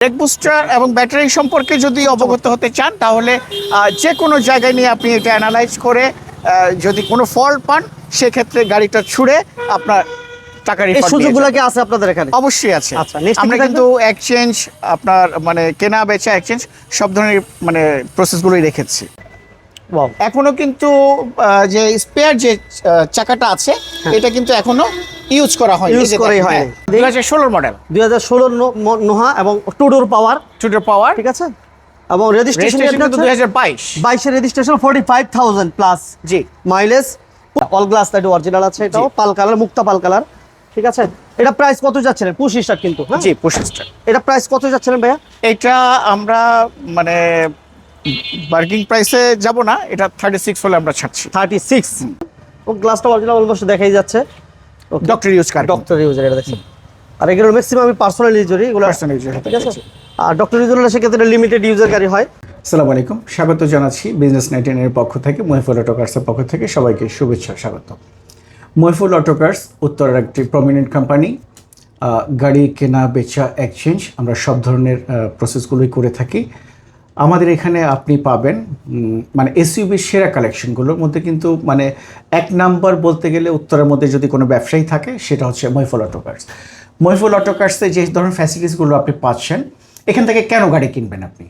Break booster এবং battery সম্পর্কে যদি অবগত হতে চান তাহলে যে কোনো জায়গায় নিয়ে আপনি এটা অ্যানালাইজ করে যদি কোনো ফল্ট পান সেক্ষেত্রে গাড়িটা ছুড়ে আপনার টাকা এই রিফান্ড সুযোগগুলো কি আছে আপনাদের এখানে? অবশ্যই আছে। আচ্ছা, আমরা কিন্তু এক্সচেঞ্জ আপনার মানে কেনা বেচা এক্সচেঞ্জ সব ধরনের মানে প্রসেসগুলোই রেখেছি. এখনও কিন্তু যে স্পেয়ার যে চাকাটা আছে এটা কিন্তু এখনও ইউজ করা হয় Use করাই হয়নি। দুই হাজার ষোলোর মডেল দুই হাজার ষোলো নোহা এবং টুডোর পাওয়ার। টুডোর পাওয়ার। ঠিক আছে? এবং রেজিস্ট্রেশন দুই হাজার বাইশ। বাইশের registration forty five thousand plus জি। Mileage all glass light original আছে এটাও পাল কালার মুক্তা পাল কালার ঠিক আছে? এটা প্রাইস কত যাচ্ছিলেন পুশ স্টার্ট কিন্তু হ্যাঁ? জি পঁচিশটা এটা প্রাইস কত যাচ্ছিলেন ভাইয়া? এটা আমরা মানে বার্কিং প্রাইসে যাব না এটা থার্টি সিক্স হলে আমরা ছাড়ছি। থার্টি সিক্স ও গ্লাসটা অরিজিনাল অলমোস্ট দেখাই যাচ্ছে। Doctor use car doctor user এটা দেখছেন আর এগুলো ম্যাক্সিমাম আমি পার্সোনাল ইউজারই এগুলো user হতে ঠিক আছে? আর ডক্টর ইউজার হলে সেক্ষেত্রে লিমিটেড ইউজার গাড়ি হয়। আসসালামু আলাইকুম। স্বাগত জানাচ্ছি বিজনেস নাইনটিনের পক্ষ থেকে মহিফুল অটোকার্সের পক্ষ থেকে সবাইকে শুভেচ্ছা স্বাগত। মহিফুল অটোকার্স উত্তরের একটি প্রমিনেন্ট কোম্পানি গাড়ি কেনা বেচা এক্সচেঞ্জ আমরা সব ধরনের প্রসেসগুলোই করে থাকি। আমাদের এখানে আপনি পাবেন মানে এসইউবির সেরা কালেকশনগুলোর মধ্যে কিন্তু মানে এক নাম্বার বলতে গেলে উত্তরের মধ্যে যদি কোনো ব্যবসায়ী থাকে, সেটা হচ্ছে মহিফুল অটোকার্স মহিফুল অটোকার্সে যে ধরনের ফ্যাসিলিটিসগুলো আপনি পাচ্ছেন, এখান থেকে কেন গাড়ি কিনবেন আপনি?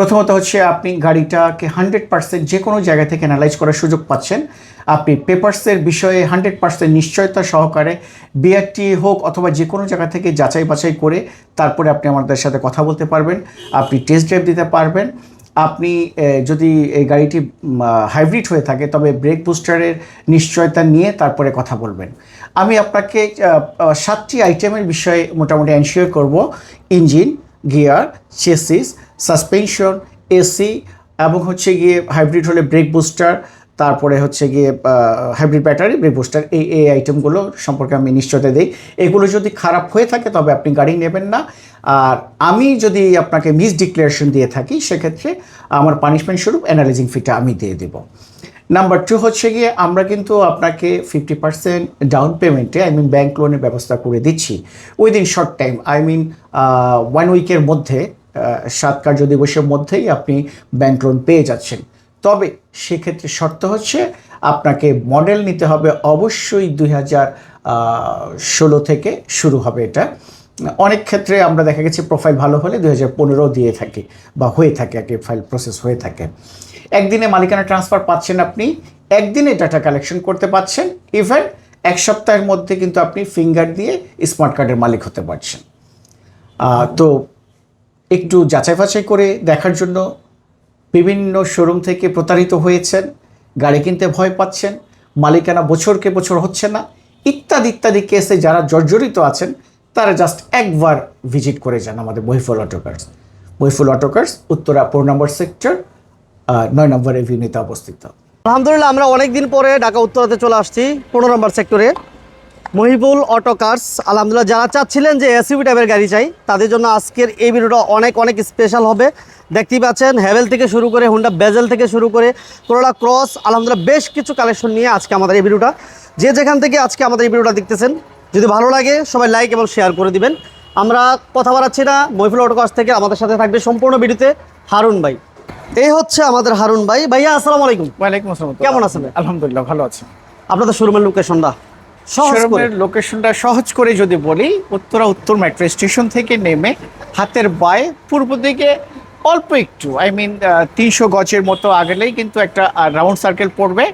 প্রথমত হচ্ছে আপনি গাড়িটাকে হান্ড্রেড পার্সেন্ট যে কোনো জায়গা থেকে অ্যানালাইজ করার সুযোগ পাচ্ছেন। আপনি পেপার্সের বিষয়ে হান্ড্রেড পার্সেন্ট নিশ্চয়তা সহকারে বিআরটি হোক অথবা যে কোনো জায়গা থেকে যাচাই বাছাই করে তারপরে আপনি আমাদের সাথে কথা বলতে পারবেন, আপনি টেস্ট ড্রাইভ দিতে পারবেন। আপনি যদি এই গাড়িটি হাইব্রিড হয়ে থাকে, তবে ব্রেক বুস্টারের নিশ্চয়তা নিয়ে তারপরে কথা বলবেন। আমি আপনাকে সাতটি আইটেমের বিষয়ে মোটামুটি এনশিওর করব। Engine gear chassis suspension, AC এবং হচ্ছে গিয়ে হাইব্রিড হলে ব্রেক বুস্টার, তারপরে হচ্ছে গিয়ে হাইব্রিড ব্যাটারি, ব্রেক বুস্টার, এই এই আইটেমগুলো সম্পর্কে আমি নিশ্চয়তা দিই। এগুলো যদি খারাপ হয়ে থাকে তবে আপনি গাড়ি নেবেন না। আর আমি যদি আপনাকে মিস ডিক্লারেশন দিয়ে থাকি, সেক্ষেত্রে আমার পানিশমেন্ট স্বরূপ অ্যানালাইজিং ফিটা আমি দিয়ে দেবো। নাম্বার টু হচ্ছে গিয়ে আমরা কিন্তু আপনাকে ফিফটি পার্সেন্ট ডাউন পেমেন্টে আই মিন ব্যাংক লোনের ব্যবস্থা করে দিচ্ছি। Within short time I mean one উইকের মধ্যে সাত কার্য দিবসের মধ্যেই আপনি ব্যাংক লোন পেয়ে যাচ্ছেন। তবে সেক্ষেত্রে শর্ত হচ্ছে আপনাকে মডেল নিতে হবে অবশ্যই দুই হাজার ষোলো থেকে শুরু হবে এটা। অনেক ক্ষেত্রে আমরা দেখা গেছে প্রোফাইল ভালো হলে দুই হাজার পনেরো দিয়ে থাকে বা হয়ে থাকে আর কি ফাইল প্রসেস হয়ে থাকে। একদিনে মালিকানা ট্রান্সফার পাচ্ছেন আপনি, একদিনে ডাটা কালেকশন করতে পাচ্ছেন ইভেন এক সপ্তাহের মধ্যে কিন্তু আপনি ফিঙ্গার দিয়ে স্মার্ট কার্ডের মালিক হতে পারছেন। তো একটু যাচাই বাছাই করে দেখার জন্য বিভিন্ন শোরুম থেকে প্রতারিত হয়েছেন, গাড়ি কিনতে ভয় পাচ্ছেন, মালিকানা বছরকে বছর হচ্ছে না, ইত্যাদি ইত্যাদি কেসে যারা জর্জরিত আছেন, তারা জাস্ট একবার ভিজিট করে যান আমাদের মহিফুল অটোকার্স। মহিফুল অটোকার্স, উত্তরা পনেরো নম্বর সেক্টর নয় নম্বর এভিনিউতে অবস্থিত। আলহামদুলিল্লাহ, আমরা অনেক দিন পরে ঢাকা উত্তরাতে চলে আসছি, পনেরো নম্বর সেক্টরে। মহিবুল অটো কার্স আলহামদুলিল্লাহ যারা চাচ্ছিলেন যে এসইউভি টাইপের গাড়ি চাই তাদের জন্য আজকের এই ভিডিওটা অনেক অনেক স্পেশাল হবে। দেখতেই পাচ্ছেন হ্যাভেল থেকে শুরু করে হুন্ডা বেজেল থেকে শুরু করে করোলা ক্রস আলহামদুলিল্লাহ বেশ কিছু কালেকশন নিয়ে আজকে আমাদের এই ভিডিওটা। যে যেখান থেকে আজকে আমাদের এই ভিডিওটা দেখতেছেন যদি ভালো লাগে সবাই লাইক এবং শেয়ার করে দিবেন। আমরা কথা বাড়াচ্ছি না মহিফুল অটো কার্স থেকে আমাদের সাথে থাকবে সম্পূর্ণ ভিডিওতে হারুন ভাই। এই হচ্ছে আমাদের হারুন ভাই। ভাইয়া আসসালামু আলাইকুম। ওয়ালাইকুম আসসালাম। কেমন আছেন আলহামদুলিল্লাহ ভালো আছি। আপনাদের শোরুমের লোকেশনটা শোরুমের লোকেশনটা সহজ করে যদি বলি উত্তরা উত্তর মেট্রো স্টেশন থেকে নেমে হাতের বায়ে পূর্ব দিকে অল্প একটু আই মিন তিনশো গজের মতো আগেলেই কিন্তু একটা রাউন্ড সার্কেল পড়বে।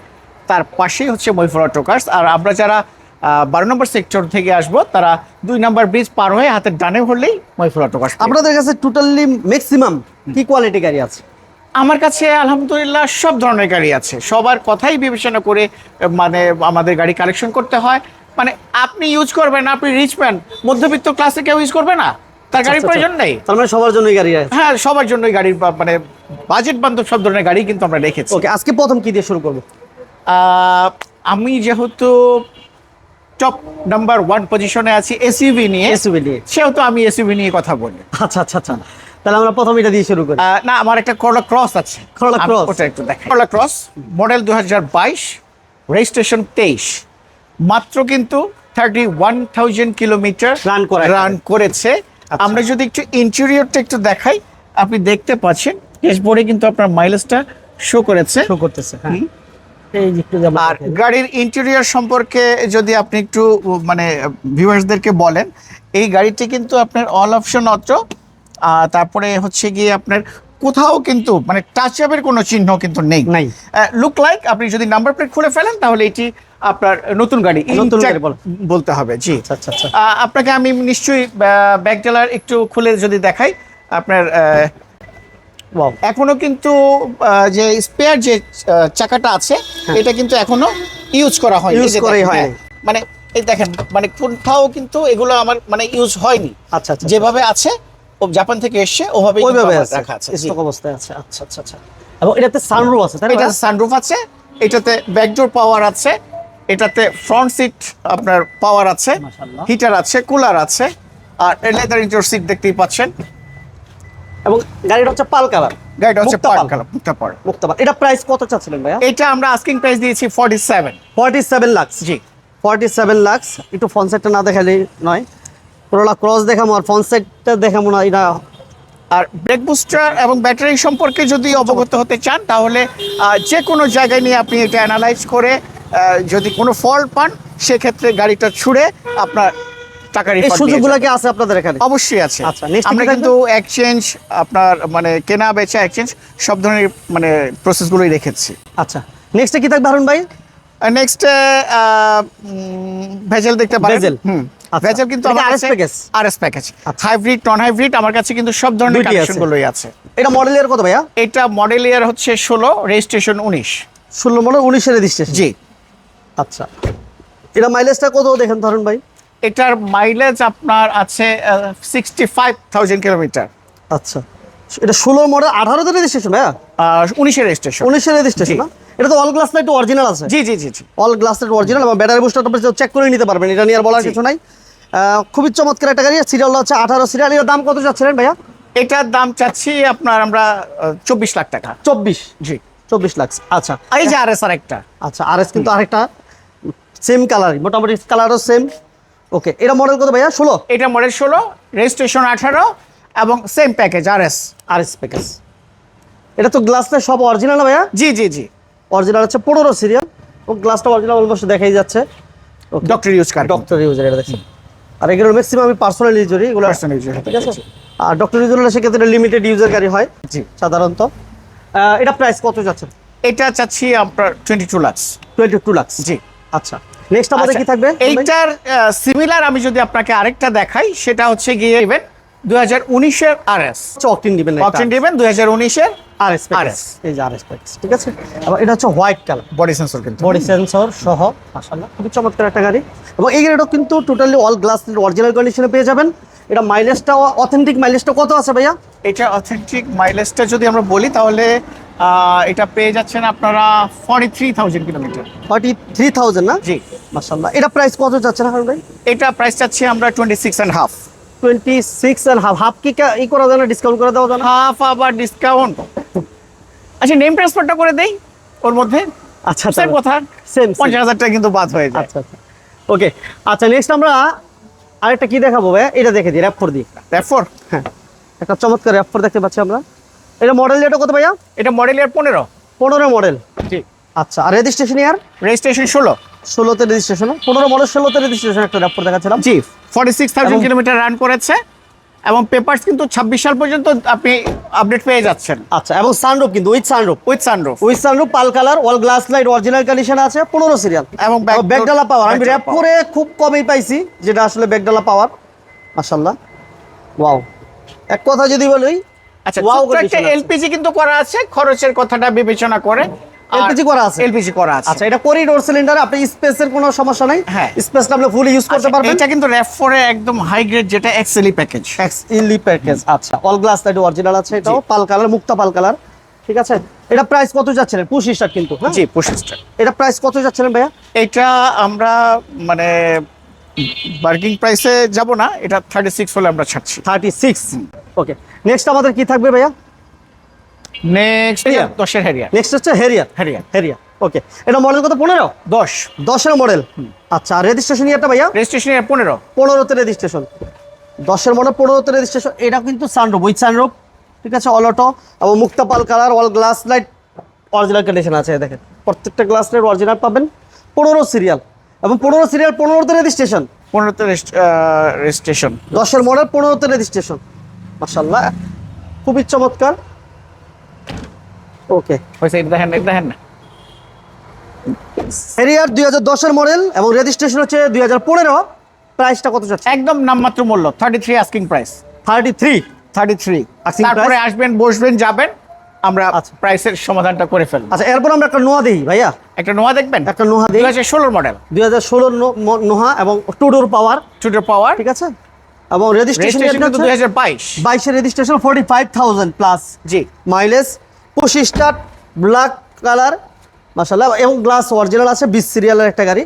তার পাশেই হচ্ছে মহিফুর অটোকার্স আর আমরা যারা বারো নম্বর সেক্টর থেকে আসব তারা দুই নম্বর ব্রিজ পার হয়ে হাতের ডানে হলেই মহিফুর অটোকার্স আপনাদের কাছে টোটালি ম্যাক্সিমাম কি কোয়ালিটি গাড়ি আছে? আমার কাছে আলহামদুলিল্লাহ সব ধরনের গাড়ি আছে। সবার কথাই বিবেচনা করে মানে আমাদের গাড়ি কালেকশন করতে হয়। মানে আপনি ইউজ করবেন আপনি রিচ ম্যান মধ্যবিত্ত ক্লাসে কেউ ইউজ করবে না? তার গাড়ির আচ্ছা, প্রয়োজন নেই। তার মানে সবার জন্যই গাড়ি আছে। হ্যাঁ সবার জন্যই গাড়ির মানে বাজেট বান্ধব সব ধরনের গাড়ি কিন্তু আমরা রেখেছি। ওকে আজকে প্রথম কি দিয়ে শুরু করব? আহ, আমি যেহেতু টপ নাম্বার ওয়ান পজিশনে আছি এসইউভি নিয়ে। এসইউভি নিয়ে। সেহেতু আমি এসইউভি নিয়ে কথা বলি। আচ্ছা আচ্ছা আচ্ছা। তাহলে আমরা প্রথম এটা দিয়ে শুরু করি। না আমার একটা করলা ক্রস আছে। আমি Cross? ওটা একটু দেখ করলা ক্রস মডেল দু হাজার বাইশ রেজিস্ট্রেশন তেইশ। মাত্র কিন্তু thirty one thousand kilometre Run করা রান করেছে। আচ্ছা। আমরা যদি একটু ইন্টেরিয়রটা একটু দেখাই আপনি দেখতে পাচ্ছেন ড্যাশবোর্ডে কিন্তু আপনার মাইলেজটা শো করেছে। শো করতেছে হ্যাঁ। হুম। এই যে একটু যেমন আর গাড়ির ইন্টেরিয়র সম্পর্কে যদি আপনি একটু মানে ভিউয়ার্সদেরকে বলেন এই গাড়িটি কিন্তু আপনার অল অপশন অটো তারপরে হচ্ছে গিয়ে আপনার কোথাও কিন্তু মানে টাচ আপের কোনো চিহ্ন কিন্তু নেই। নাই। লুক লাইক আপনি যদি নাম্বার প্লেট খুলে ফেলেন তাহলে এটি আপনার নতুন গাড়ি নতুন গাড়ি বলতে হবে জি। আচ্ছা আচ্ছা আচ্ছা। আপনাকে আমি নিশ্চয়ই ব্যাগ টেলার একটু খুলে যদি দেখাই আপনার এখনও কিন্তু যে স্পেয়ার যে চাকাটা আছে এটা কিন্তু এখনও ইউজ করা হয় যে করাই। হ্যাঁ, মানে এই দেখেন মানে কোথাও কিন্তু এগুলো আমার মানে ইউজ হয়নি। আচ্ছা আচ্ছা। যেভাবে আছে ও জাপান থেকে এসছে ওভাবে ওইভাবে রাখা আছে। স্টক অবস্থায় আছে। আচ্ছা আচ্ছা আচ্ছা। এবং এটাতে সানরুফ আছে তাই এটা সানরুফ আছে এটাতে ব্যাকডোর পাওয়ার আছে এটাতে ফ্রন্ট সিট আপনার পাওয়ার আছে মাশাআল্লাহ। হিটার আছে কুলার আছে আর লেদার ইন্টার সিট দেখতেই পাচ্ছেন। এবং গাড়িটা হচ্ছে পাল কালার। গাড়িটা হচ্ছে পাল। কালার মুক্তা পার্ক মুক্তাপাল এটা প্রাইস কত চাচ্ছিলেন ভাইয়া? এটা আমরা আস্কিং প্রাইস দিয়েছি forty seven forty seven lakhs জি। ফর্টি সেভেন লাক্স একটু ফোন সেটটা না দেখালে নয়। পুরোলা ক্রস দেখামো আর ফোন সেটটা দেখামো না এটা আর ব্রেক বুস্টার এবং ব্যাটারি সম্পর্কে যদি অবগত হতে চান তাহলে যে কোনো জায়গায় নিয়ে আপনি এটা অ্যানালাইজ করে যদি কোনো ফল্ট পান সেক্ষেত্রে গাড়িটা ছুড়ে আপনার টাকা এই রিফান্ড সুযোগগুলো কি আছে আপনাদের এখানে? অবশ্যই আছে। আচ্ছা, আমরা কিন্তু এক্সচেঞ্জ আপনার মানে কেনা বেচা এক্সচেঞ্জ সব ধরনের মানে প্রসেসগুলোই রেখেছি। আচ্ছা নেক্সটে কি থাকবে হারুন ভাই? নেক্সট ভেজেল দেখতে পারেন। ভেজেল। হুম। ভেজেল কিন্তু আমার RS package? আরএস প্যাকেজ আচ্ছা। হাইব্রিড নন হাইব্রিড আমার কাছে কিন্তু সব ধরনের কালেকশনগুলোই আছে। এটা মডেল ইয়ার কত ভাইয়া? এটা মডেল ইয়ার হচ্ছে ষোলো রেজিস্ট্রেশন উনিশ। ষোলো মডেল উনিশের রেজিস্ট্রেশন জি। আচ্ছা। এটা মাইলেজটা কত দেখেন ধরুন ভাই? এটার মাইলেজ আপনার আছে সিক্সটি ফাইভ থাউজেন্ড কিলোমিটার আচ্ছা। এটা ষোলো মডেল আঠারোতে রেজিস্ট্রেশন ভাইয়া? উনিশের রেজিস্ট্রেশন উনিশের রেজিস্ট্রেশন। না? এটা তো অল গ্লাস লাইট অরিজিনাল আছে। জি জি জি জি। অল গ্লাস লাইট অরিজিনাল এবং ব্যাটারি বুস্টারটা আপনি চেক করে নিতে পারবেন এটা নিয়ে আর বলার কিছু নাই। খুবই চমৎকার একটা গাড়ি সিরিয়াল হচ্ছে আঠারো সিরিয়াল এর দাম কত যাচ্ছিলেন ভাইয়া? এটার দাম চাচ্ছি আপনার আমরা চব্বিশ লাখ টাকা। চব্বিশ? জি। চব্বিশ লাখ। আচ্ছা। এই যে আর এস আর একটা। আচ্ছা আর এস কিন্তু আরেকটা সেম কালারই মোটামুটি কালারও সেম ওকে এটা মডেল কত ভাইয়া? ষোলো? এটা মডেল ষোলো রেজিস্ট্রেশন আঠারো এবং same package R S R S package এটা তো গ্লাসটা সব অরিজিনাল ভাইয়া? জি জি জি। অরিজিনাল হচ্ছে পনেরো সিরিয়াল ও গ্লাসটা অরিজিনাল অলমোস্ট দেখাই যাচ্ছে। Doctor use car doctor user এটা দেখছেন আর এগুলো ম্যাক্সিমাম আমি পার্সোনাল ইউজারই এগুলো Personal user ঠিক আছে? আর ডক্টর ইউজার হলে সেক্ষেত্রে লিমিটেড ইউজার গাড়ি হয় জি। সাধারণত। এটা প্রাইস কত যাচ্ছে? এটা চাচ্ছি আপনার twenty two lakhs twenty two lakhs জি। আচ্ছা। নেক্সট আমাদের আচ্ছা, কি থাকবে? এইটার সিমিলার আমি যদি আপনাকে আরেকটা দেখাই সেটা হচ্ছে গিয়ে ইভেন দুই হাজার উনিশের আর এস অকটিন দুই হাজার উনিশের আর এস এই যে আর এস প্যাকেজ ঠিক আছে? আবার এটা হচ্ছে হোয়াইট কালার। বডি সেন্সর কিন্তু। বডি সেন্সর সহ খুবই চমৎকার একটা গাড়ি। এবং এই গাড়িটা কিন্তু টোটালি অল গ্লাস অরিজিনাল কন্ডিশনে পেয়ে যাবেন। এটা মাইলেজটা অথেন্টিক মাইলেজটা কত আছে ভাইয়া? এটা অথেন্টিক মাইলেজটা যদি আমরা বলি তাহলে এটা পেয়ে যাচ্ছেন আপনারা forty three thousand kilometre forty three thousand না? জি। মাশাআল্লাহ এটা প্রাইস কত যাচ্ছে না ভাই? এটা প্রাইস চাচ্ছি আমরা twenty six and half twenty six and half half কি কা- ই করা যায় না ডিসকাউন্ট করে দেওয়া যায় হাফ আবার ডিসকাউন্ট আচ্ছা নেম ট্রান্সফারটা করে দেই ওর মধ্যে। আচ্ছা সেম কথা। সেম পঞ্চাশ হাজার টাকা কিন্তু বাদ হয়ে যায়। আচ্ছা আচ্ছা। ওকে আচ্ছা নেক্সট আমরা আরেকটা কি দেখাবো ভাই এটা দেখে দিই র্যাপ ফোর দিয়ে। তারপর হ্যাঁ একটা চমৎকার র্যাপ ফোর দেখতে পাচ্ছি আমরা। এটা মডেল এটা কত ভাইয়া? এটা মডেল ইয়ার পনেরো। পনেরো মডেল জি। আচ্ছা আর রেজিস্ট্রেশন ইয়ার রেজিস্ট্রেশন ষোলো। ষোলোতে রেজিস্ট্রেশন পনেরো মডেল ষোলোতে রেজিস্ট্রেশন একটা র্যাপ ফোর দেখাচ্ছিলাম। জি। Forty six thousand kilometre run করেছে এবং পেপারস কিন্তু ছাব্বিশ সাল পর্যন্ত আপনি আপডেট পেয়ে যাচ্ছেন। আচ্ছা এবং সানরুফ কিন্তু with sunroof with sunroof with sunroof pearl colour all glass light original condition আছে পনেরো সিরিয়াল এবং ব্যাকডালা পাওয়ার আমি র্যাপ করে খুব কমই পাইছি যেটা আসলে ব্যাকডালা পাওয়ার মাশাল্লাহ ওয়াও এক কথা যদি বলি আচ্ছা ছোট্ট একটা এলপিজি কিন্তু করা আছে খরচের কথাটা বিবেচনা করে। LPG করা আছে? এলপিজি করা আছে। আচ্ছা এটা করিডোর সিলিন্ডার আপনি স্পেসের কোনো সমস্যা নাই। হ্যাঁ। স্পেসটা আপনি ফুলি ইউজ করতে আচ্ছা, পারবেন। এটা কিন্তু র্যাপ ফোরে একদম হাই গ্রেড যেটা এক্সেলি প্যাকেজ এক্স ইনলি প্যাকেজ আচ্ছা। অল গ্লাস লাইট অরিজিনাল আছে এটাও পাল কালার মুক্তা পাল কালার ঠিক আছে? এটা প্রাইস কত যাচ্ছিলেন পুশ স্টার্ট কিন্তু হ্যাঁ? জি পঁচিশটা এটা প্রাইস কত যাচ্ছিলেন ভাইয়া? এটা আমরা মানে বার্কিং প্রাইসে যাব না এটা থার্টি সিক্স হলে আমরা ছাড়ছি। থার্টি সিক্স ওকে নেক্সট আমাদের কি থাকবে ভাইয়া? নেক্সট দশের হ্যারিয়ার নেক্সট হচ্ছে হেরিয়া ওকে এটা মডেল কত? পনেরো? দশ। দশের মডেল আচ্ছা রেজিস্ট্রেশন ইয়ারটা ভাইয়া? রেজিস্ট্রেশন পনেরো। পনেরোতে রেজিস্ট্রেশন দশের মডেল পনেরোতে রেজিস্ট্রেশন এটা কিন্তু ঠিক আছে? অল অটো এবং মুক্তাপাল colour all glass light original condition আছে দেখেন। প্রত্যেকটা গ্লাস লাইট অরিজিনাল পাবেন। পনেরো সিরিয়াল এবং পনেরো সিরিয়াল পনেরোতে রেজিস্ট্রেশন পনেরোতে রেজিস্ট্রেশন দশের মডেল পনেরোতে রেজিস্ট্রেশন মাসাল্লাহ খুবই চমৎকার। ওকে। হয়েছে এটা দেখেন এটা দেখেন। না হেরিয়ার দুই হাজার দশের মডেল এবং রেজিস্ট্রেশন হচ্ছে দুই হাজার পনেরো। প্রাইসটা কত যাচ্ছে একদম নামমাত্র মূল্য thirty three asking price thirty three thirty three তারপরে আসবেন বসবেন যাবেন আমরা আচ্ছা। প্রাইসের সমাধানটা করে ফেলব। আচ্ছা এরপর আমরা একটা নোয়া দিই ভাইয়া। একটা নোয়া দেখবেন? একটা নোহা দুই দিই হাজার ষোলোর মডেল দুই হাজার ষোলোর নোহা এবং টুডোর পাওয়ার টুটোর পাওয়ার ঠিক আছে? এবং রেজিস্ট্রেশন রেজিস্ট্রেশন দুই হাজার বাইশ। বাইশের registration forty five thousand plus জি। মাইলেজ পঁচিশ স্টার ব্ল্যাক কালার মাসাল্লাহ এবং গ্লাস অরিজিনাল আছে বিশ সিরিয়ালের একটা গাড়ি।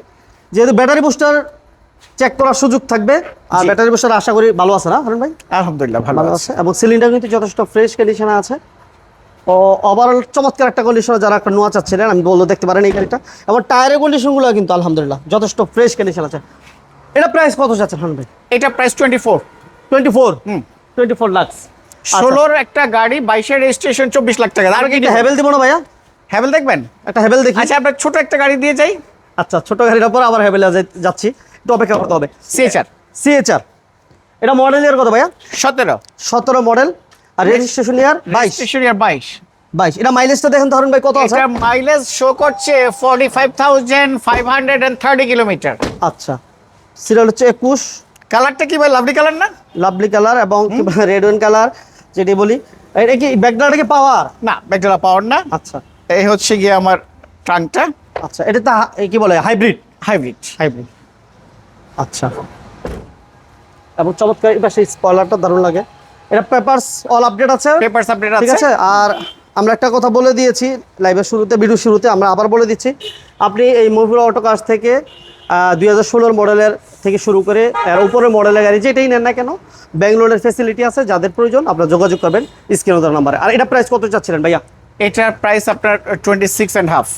যেহেতু ব্যাটারি বুস্টার চেক করার সুযোগ থাকবে আর ব্যাটারি বুস্টার আশা করি ভালো আছে না হারুন ভাই? আলহামদুলিল্লাহ ভালো আছে। এবং সিলিন্ডার কিন্তু যথেষ্ট ফ্রেশ কন্ডিশনে আছে। ও ওভারঅল চমৎকার একটা কন্ডিশনে যারা একটা নোয়া চাচ্ছিলেন আমি বলল দেখতে পারেন এই গাড়িটা। এবং টায়ারের কন্ডিশনগুলো কিন্তু আলহামদুলিল্লাহ যথেষ্ট ফ্রেশ কন্ডিশন আছে। এটা প্রাইস কত যাচ্ছে হারুন ভাই? এটা price twenty four twenty four হুম। টোয়েন্টি ফোর লাক্স ষোলোর একটা গাড়ি বাইশের রেজিস্ট্রেশন চব্বিশ লাখ টাকা। আর কি হ্যাভেল দিব না ভাইয়া? হ্যাভেল দেখবেন? একটা হ্যাভেল দেখি। আচ্ছা আপনার ছোট একটা গাড়ি দিয়ে যাই। আচ্ছা ছোট গাড়ির উপর আবার হ্যাভেলে যাচ্ছি। একটু অপেক্ষা করতে হবে। সিএচআর সিএচআর এটা মডেল ইয়ার কত ভাইয়া? সতেরো। সতেরো মডেল আর রেজিস্ট্রেশন ইয়ার বাইশ। রেজিস্ট্রেশন ইয়ার বাইশ। বাইশ। এটা মাইলেজটা দেখেন ধরুন ভাই কত আছে? মাইলেজ শো করছে forty five thousand five hundred and thirty kilometre আচ্ছা। সিরিয়াল হচ্ছে একুশ। কালারটা কি ভাই? লাভলি কালার না? লাভলি কালার এবং রেড ওয়েন কালার যেটি বলি। এটা কি ব্যাকগ্রাউন্ডে কি পাওয়ার না ব্যাকডালা পাওয়ার না। আচ্ছা। এই হচ্ছে গিয়ে আমার ট্রাঙ্কটা আচ্ছা এটা তো কি বলে হাইব্রিড হাইব্রিড হাইব্রিড আচ্ছা। এবং চমৎকার এই পাশে স্পয়লারটা দারুণ লাগে। এটা পেপারস অল আপডেট আছে। পেপারস আপডেট আছে ঠিক আছে। আর আমরা একটা কথা বলে দিয়েছি লাইভের শুরুতে ভিডিও শুরুতে আমরা আবার বলে দিচ্ছি। আপনি এই মহিপুরা অটো কার্স থেকে দুই হাজার মডেলের থেকে শুরু করে এর উপরের মডেলের গাড়ি যেটাই নেন না কেন ব্যাঙ্গালোরের ফেসিলিটি আছে যাদের প্রয়োজন আপনারা যোগাযোগ করবেন স্ক্রিন নাম্বারে। আর এটা প্রাইস কত চাচ্ছিলেন ভাইয়া? এটার প্রাইস আপনার টোয়েন্টি সিক্স অ্যান্ড হাফ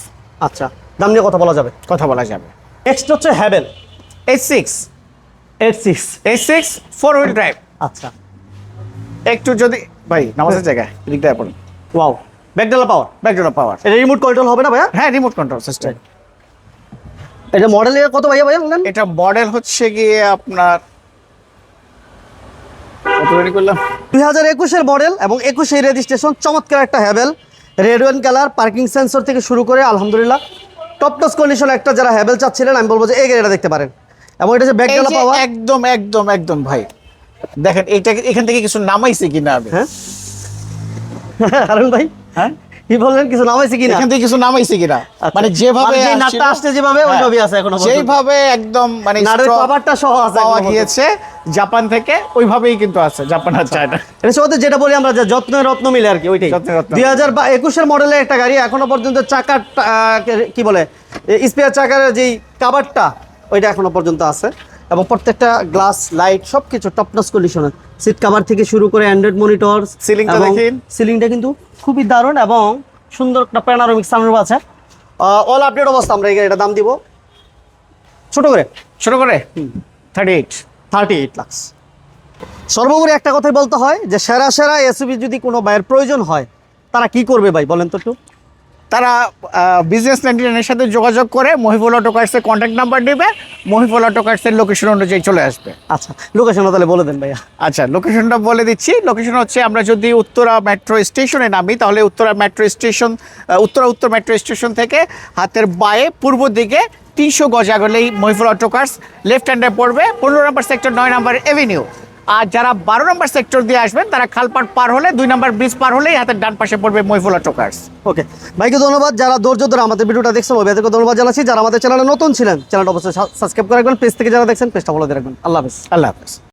আচ্ছা দাম নিয়ে কথা বলা যাবে? কথা বলা যাবে। নেক্সট হচ্ছে Haval eight six eight six eight six four wheel drive আচ্ছা। একটু যদি ভাই নামাজের জায়গায় দিয়ে পড়ুন। ওয়াও ব্যাকডালা পাওয়ার ব্যাকডালা পাওয়ার এটা রিমোট কন্ট্রোল হবে না ভাইয়া? হ্যাঁ রিমোট কন্ট্রোল সিস্টেম এটা মডেল কত ভাইয়া ভাইয়া বললেন এটা মডেল হচ্ছে গিয়ে আপনার দুই হাজার একুশের মডেল এবং একুশে রেজিস্ট্রেশন চমৎকার একটা Haval. Red wine colour parking sensor থেকে শুরু করে আলহামদুলিল্লাহ। টপ টস কন্ডিশন একটা যারা হ্যাভেল চাচ্ছিলেন আমি বলব যে এই গাড়িটা দেখতে পারেন। এবং এটা যে ব্যাকডালা পাওয়া একদম একদম একদম ভাই। দেখেন এটা এখান থেকে কিছু নামাইছে কিনা আমি? হ্যাঁ। হারুন ভাই? হ্যাঁ? কি বললেন কিছু নামাইছে কিনা? এখান থেকে কিছু নামাইছে কিনা? আচ্ছা। মানে যেভাবে মানে নাটটা আসছে যেভাবে, হ্যাঁ, ওইভাবেই আছে এখনও পর্যন্ত। যেইভাবে একদম মানে কভারটা সহ আছে পাওয়া গিয়েছে জাপান থেকে ওইভাবেই কিন্তু আছে জাপান আর চায়না। এটা সত্যি যেটা বলি আমরা যে যত্ন রত্ন মিলে আর কি ওইটাই। দুই হাজার একুশের মডেলের একটা গাড়ি এখনও পর্যন্ত চাকার কি বলে স্পেয়ার চাকার যেই কাভারটা ওইটা এখনও পর্যন্ত আছে। এবং প্রত্যেকটা গ্লাস লাইট সব কিছু টপনস কন্ডিশনে সিট কাভার থেকে শুরু করে অ্যান্ড্রয়েড মনিটর Ceiling-টা দেখেন। সিলিংটা কিন্তু খুবই দারুণ এবং সুন্দর একটা প্যানারোমিক সানরুফ আছে। অল আপডেট অবস্থা আমরা গাড়িটার দাম দিব। ছোট করে। ছোট করে? Thirty eight thirty eight lakhs সর্বোপরি একটা কথাই বলতে হয় যে সেরা সেরা এসইবি যদি কোনো বাইয়ের প্রয়োজন হয় তারা কি করবে ভাই? বলেন তো একটু। তারা বিজনেস নাইনটিনের সাথে যোগাযোগ করে মহিবুল অটো কার্সের কন্ট্যাক্ট নাম্বার নেবে মহিবুল অটো কার্সের লোকেশন অনুযায়ী চলে আসবে। আচ্ছা লোকেশন তাহলে বলে দেন ভাইয়া। আচ্ছা লোকেশনটা বলে দিচ্ছি। লোকেশন হচ্ছে আমরা যদি উত্তরা মেট্রো স্টেশনে নামি তাহলে উত্তরা মেট্রো স্টেশন উত্তরা উত্তর মেট্রো স্টেশন থেকে হাতের বায়ে পূর্ব দিকে তিনশো গজ আগলেই মহিফুল অটো কার্স লেফট হ্যান্ডে পড়বে পনেরো নম্বর সেক্টর নয় নম্বর এভিনিউ আর যারা বারো নম্বর সেক্টর দিয়ে আসবেন তারা খালপাট পার হলে দুই নম্বর ব্রিজ পার হলেই হাতের ডান পাশে পড়বে মহিফুলা টোকার্স ওকে। ভাইকে ধন্যবাদ যারা ধৈর্য ধরে আমাদের ভিডিওটা দেখছেন ওদেরকে ধন্যবাদ জানাচ্ছি। যারা আমাদের চ্যানেলে নতুন ছিলেন চ্যানেলটা অবশ্যই সাবস্ক্রাইব করে রাখবেন পেজ থেকে যারা দেখছেন পেজটা ফলো দিয়ে রাখবেন। আল্লাহ হাফিজ। আল্লাহ হাফেজ।